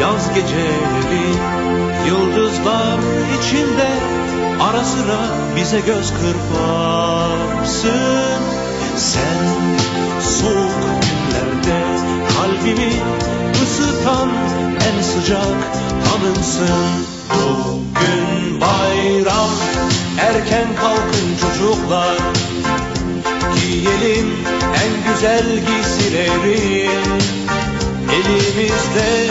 yaz geceleri yıldızlar içinde Ara sıra bize göz kırparsın. Sen soğuk günlerde kalbimi ısıtan en sıcak hanımsın Bugün bayram erken kalkın çocuklar. Giyelim en güzel giysileri. Elimizde